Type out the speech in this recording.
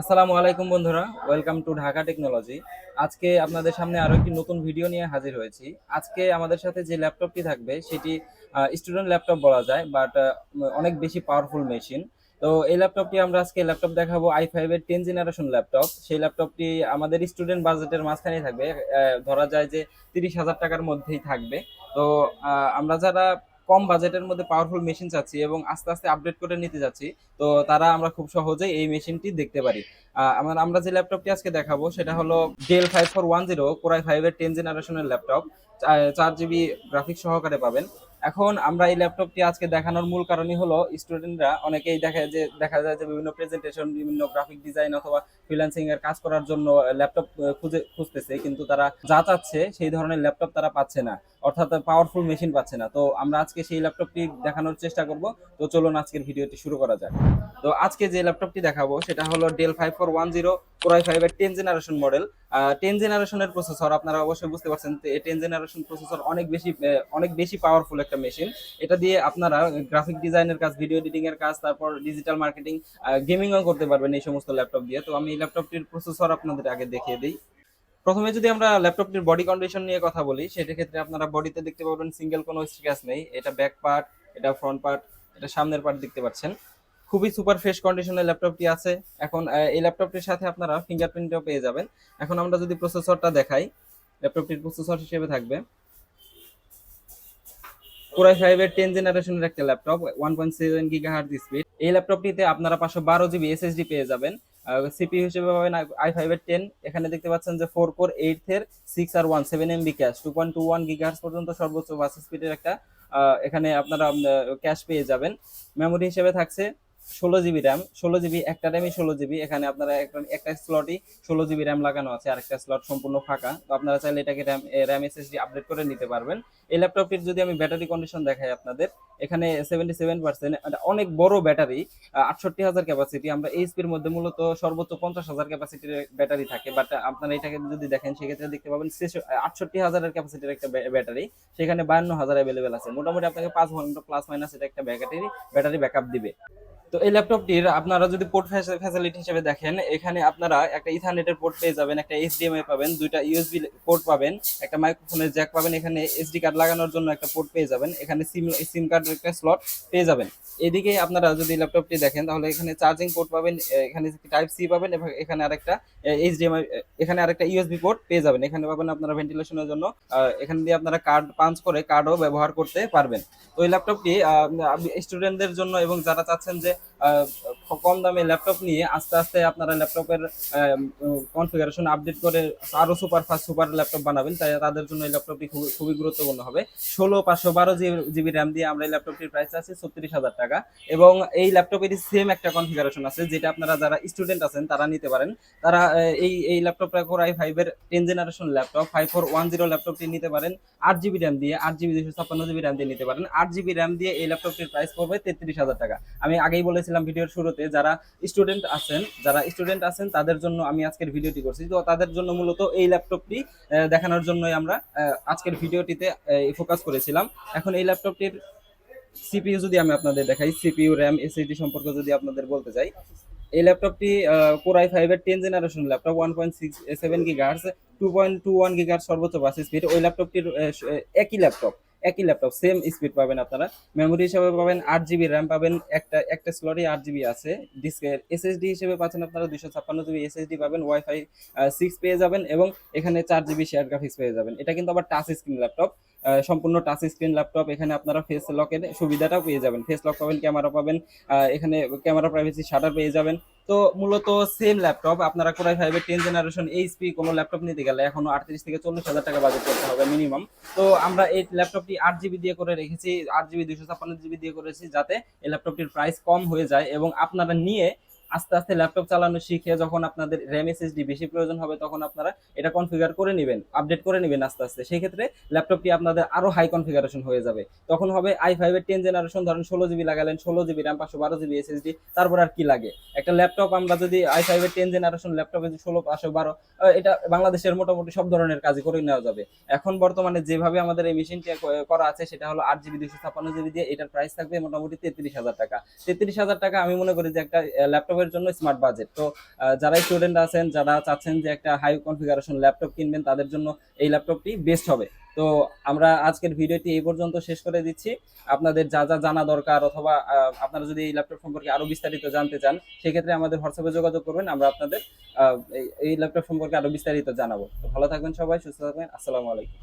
আসসালামু আলাইকুম বন্ধুরা ওয়েলকাম টু ঢাকা টেকনোলজি আজকে আপনাদের সামনে আরও একটি নতুন ভিডিও নিয়ে হাজির হয়েছি। আজকে আমাদের সাথে যে ল্যাপটপটি থাকবে, সেটি স্টুডেন্ট ল্যাপটপ বলা যায় বাট অনেক বেশি পাওয়ারফুল মেশিন তো এই ল্যাপটপটি আমরা আজকে ল্যাপটপ দেখাবো আই ফাইভ এর টেন জেনারেশন ল্যাপটপ সেই ল্যাপটপটি আমাদের স্টুডেন্ট বাজেটের মাঝখানেই থাকবে ধরা যায় যে তিরিশ হাজার টাকার মধ্যেই থাকবে। তো আমরা যারা কম বাজেটের মধ্যে পাওয়ারফুল মেশিন চাচ্ছি এবং আস্তে আস্তে আপডেট করে নিতে যাচ্ছি। তো তারা আমরা খুব সহজেই এই মেশিনটি দেখতে পারি। আমার, আমরা যে ল্যাপটপটি আজকে দেখাবো, সেটা হলো Dell five four one zero core I ফাইভের টেন জেনারেশনের ল্যাপটপ চার জিবি গ্রাফিক্স সহকারে পাবেন। এখন আমরা এই ল্যাপটপটি আজকে দেখানোর মূল কারণই হলো স্টুডেন্টরা অনেকেই দেখা যে, দেখা যায় যে বিভিন্ন প্রেজেন্টেশন বিভিন্ন গ্রাফিক ডিজাইন অথবা ফ্রিল্যান্সিং এর কাজ করার জন্য ল্যাপটপ খুঁজে, খুঁজতেছে, কিন্তু তারা যা চাচ্ছে সেই ধরনের ল্যাপটপ তারা পাচ্ছে না। অর্থাৎ পাওয়ারফুল মেশিন পাচ্ছে না। তো আমরা আজকে সেই ল্যাপটপটি দেখানোর চেষ্টা করব। তো চলুন আজকের ভিডিওটি শুরু করা যাক। তো আজকে যে ল্যাপটপটি দেখাবো, সেটা হলো Dell five four one zero core I five এর টেন জেনারেশন মডেল টেন জেনারেশনের প্রসেসর আপনারা অবশ্যই বুঝতে পারছেন টেন জেনারেশন প্রসেসর অনেক বেশি অনেক বেশি পাওয়ারফুল একটা মেশিন এটা দিয়ে আপনারা গ্রাফিক ডিজাইনের কাজ ভিডিও এডিটিং এর কাজ, তারপর ডিজিটাল মার্কেটিং গেমিংও করতে পারবেন এই সমস্ত ল্যাপটপ দিয়ে। তো আমি এই ল্যাপটপটির প্রসেসর আপনাদের আগে দেখিয়ে দিই। প্রথমে যদি আমরা ল্যাপটপটির বডি কন্ডিশন নিয়ে কথা বলি সেটা ক্ষেত্রে আপনারা বডিতে দেখতে পাবেন সিঙ্গেল কোনো স্ক্র্যাচ নেই। এটা ব্যাক পার্ট এটা ফ্রন্ট পার্ট এটা সামনের পার্ট দেখতে পাচ্ছেন। খুবই সুপার ফ্রেশ কন্ডিশনের ল্যাপটপটি আছে। এখন এই ল্যাপটপটির সাথে আপনারা ফিঙ্গারপ্রিন্টও পেয়ে যাবেন। এখন আমরা যদি প্রসেসরটা দেখাই, ল্যাপটপটির প্রসেসর হিসেবে থাকবে। কোরাই ফাইভ এর টেন জেনারেশনের একটা laptop one point seven giga hertz speed এই ল্যাপটপটিতে আপনারা পাঁচশো বারো জিবি এসএসডি পেয়ে যাবেন। সিপি হিসেবে পাবেন আই ফাইভ এর টেন এখানে দেখতে পাচ্ছেন যে ফোর কোর এইট এর সিক্স আর one seven MB cache two point two one giga পর্যন্ত সর্বোচ্চ বাস স্পিডের একটা এখানে আপনারা ক্যাশ পেয়ে যাবেন। মেমোরি হিসেবে থাকছে ষোলো জিবি র্যাম ষোলো জিবি একটা র্যামই ষোলো জিবি এখানে আপনারা একটা একটা স্লটই ষোলো জিবি র্যাম লাগানো আছে, আরেকটা স্লট সম্পূর্ণ ফাঁকা। তো আপনারা চাইলে এটাকে র্যাম র্যাম এসএসডি আপডেট করে নিতে পারবেন। এই ল্যাপটপটির যদি আমি ব্যাটারি কন্ডিশন দেখাই আপনাদের, এখানে সেভেন্টি সেভেন পার্সেন্ট অনেক বড় ব্যাটারি আটষট্টি হাজার ক্যাপাসিটি আমরা এইচপির মধ্যে মূলত সর্বোচ্চ পঞ্চাশ হাজার ক্যাপাসিটির ব্যাটারি থাকে বাট আপনারা এটাকে যদি দেখেন, সেক্ষেত্রে দেখতে পাবেন আটষট্টি হাজারের ক্যাপাসিটির একটা ব্যাটারি সেখানে বায়ান্ন হাজার অ্যাভেলেবেল আছে। মোটামুটি আপনাকে পাঁচ ঘণ্টা প্লাস মাইনাস এটা একটা ব্যাটারি ব্যাটারি ব্যাকআপ দিবে। তো এই ল্যাপটপটির আপনারা যদি পোর্ট ফ্যাসিলিটি হিসেবে দেখেন, এখানে আপনারা একটা ইথারনেটের পোর্ট পেয়ে যাবেন, একটা এইচডিএমআই পাবেন, দুইটা ইউএসবি পোর্ট পাবেন, একটা মাইক্রোফোনের জ্যাক পাবেন, এখানে এসডি কার্ড লাগানোর জন্য একটা পোর্ট পেয়ে যাবেন, এখানে সিম সিম কার্ডের একটা স্লট পেয়ে যাবেন। এদিকে আপনারা যদি ল্যাপটপটি দেখেন, তাহলে এখানে চার্জিং পোর্ট পাবেন এখানে টাইপ সি পাবেন, এবং এখানে আরেকটা এইচডিএমআই এখানে আরেকটা ইউএসবি পোর্ট পেয়ে যাবেন। এখানে পাবেন আপনারা ভেন্টিলেশনের জন্য। এখানে দিয়ে আপনারা কার্ড পাঞ্চ করে কার্ডও ব্যবহার করতে পারবেন। তো এই ল্যাপটপটি স্টুডেন্টদের জন্য এবং যারা চাচ্ছেন যে কম দামে ল্যাপটপ নিয়ে আস্তে আস্তে আপনারা ল্যাপটপের কনফিগারেশন আপডেট করে আরও সুপার ফাস্ট সুপার ল্যাপটপ বানাবেন। তাই তাদের জন্য এই ল্যাপটপটি খুবই গুরুত্বপূর্ণ হবে। ষোলো, পাঁচশো, বারো জিবি র্যাম দিয়ে আমরা এই ল্যাপটপটির প্রাইস আছে ছত্রিশ হাজার টাকা। এবং এই ল্যাপটপেরই সেম একটা কনফিগারেশন আছে, যেটা আপনারা যারা স্টুডেন্ট আছেন তারা নিতে পারেন। তারা এই এই ল্যাপটপটা কোরাই ফাইভের ten generation laptop five four one zero ল্যাপটপটি নিতে পারেন। আট জিবি র্যাম দিয়ে, আট জিবি দুশো ছাপ্পান্ন জিবি র্যাম দিয়ে নিতে পারেন। আট জিবি র্যাম দিয়ে এই ল্যাপটপটির প্রাইস পড়বে তেত্রিশ হাজার টাকা। আমি আগেই বলেছিলাম ভিডিওর শুরুতে, যারা স্টুডেন্ট আছেন, যারা স্টুডেন্ট আছেন, তাদের জন্য আমি আজকের ভিডিওটি করছি। তো তাদের জন্য মূলত এই ল্যাপটপটি দেখানোর জন্যই আমরা আজকের ভিডিওটিতে ফোকাস করেছিলাম। এখন এই ল্যাপটপটির সিপিইউ যদি আমি আপনাদের দেখাই সিপিইউ র্যাম এসএসডি সম্পর্কে যদি আপনাদের বলতে চাই, এই ল্যাপটপটি কোরাই ফাইভের ten generation laptop one point six seven গিগার্স two point two one গিগার সর্বোচ্চ বাস স্পিড ওই ল্যাপটপটির একই ল্যাপটপ একই ল্যাপটপ সেম স্পিড পাবেন আপনারা। মেমোরি হিসেবে পাবেন আট জিবি র্যাম পাবেন, একটা একটা স্লটে আট জিবি আছে। ডিস্কের এসএসডি হিসেবে পাচ্ছেন আপনারা দুশো ছাপ্পান্ন জিবি এসএসডি পাবেন ওয়াইফাই সিক্স পেয়ে যাবেন এবং এখানে চার জিবি শেয়ার গ্রাফিক্স পেয়ে যাবেন। এটা কিন্তু আবার টাচ স্ক্রিন ল্যাপটপ সম্পূর্ণ টাচ স্ক্রিন ল্যাপটপ এখানে আপনারা ফেস লকের সুবিধাটাও পেয়ে যাবেন। ফেস লক পাবেন ক্যামেরা পাবেন এখানে ক্যামেরা প্রাইভেসি শাটার পেয়ে যাবেন। তো মূলত সেম ল্যাপটপ আপনারা কোরাই ফাইভের টেন জেনারেশন এইচপি কোনো ল্যাপটপ নিতে গেলে এখনও আটত্রিশ থেকে চল্লিশ হাজার টাকা বাজেট করতে হবে মিনিমাম তো আমরা এই ল্যাপটপটি আট জিবি দিয়ে করে রেখেছি, আট জিবি দুশো ছাপ্পান্ন জিবি দিয়ে করেছি যাতে এই ল্যাপটপটির প্রাইস কম হয়ে যায় এবং আপনারা নিয়ে আস্তে আস্তে ল্যাপটপ চালানো শিখে যখন আপনাদের র্যাম এসএসডি বেশি প্রয়োজন হবে, তখন আপনারা এটা কনফিগার করে নেবেন আপডেট করে নেবেন আস্তে আস্তে। সেই ক্ষেত্রে ল্যাপটপটি আপনাদের আরও হাই কনফিগারেশন হয়ে যাবে। তখন হবে আই ফাইভের টেন জেনারেশন ধরেন ষোলো জিবি লাগালেন, ষোলো জিবি র্যাম পাঁচশো বারো জিবি এসএসডি তারপর আর কি লাগে? একটা ল্যাপটপ আমরা যদি আই ফাইভের টেন জেনারেশন ল্যাপটপে ষোলো, পাঁচশো বারো এটা বাংলাদেশের মোটামুটি সব ধরনের কাজই করে নেওয়া যাবে। এখন বর্তমানে যেভাবে আমাদের এই মেশিনটি করা আছে, সেটা হলো আট জিবি দুশো ছাপ্পান্ন জিবি দিয়ে এটার প্রাইস থাকবে মোটামুটি তেত্রিশ হাজার টাকা। তেত্রিশ হাজার টাকা আমি মনে করি যে একটা ল্যাপটপের ল্যাপটপের জন্য স্মার্ট বাজেট তো যারা স্টুডেন্ট আছেন, যারা চাচ্ছেন যে একটা হাই কনফিগারেশন ল্যাপটপ কিনবেন, তাদের জন্য এই ল্যাপটপটি বেস্ট হবে। তো, আমরা আজকের ভিডিওটি এই পর্যন্ত শেষ করে দিচ্ছি। আপনাদের যা যা জানা দরকার অথবা আপনারা যদি এই ল্যাপটপ সম্পর্কে আরও বিস্তারিত জানতে চান, সেক্ষেত্রে আমাদের হোয়াটসঅ্যাপে যোগাযোগ করবেন, আমরা আপনাদের এই- ল্যাপটপ সম্পর্কে আরও বিস্তারিত জানাব। তো, ভালো থাকবেন সবাই, সুস্থ থাকবেন, আসসালামু আলাইকুম।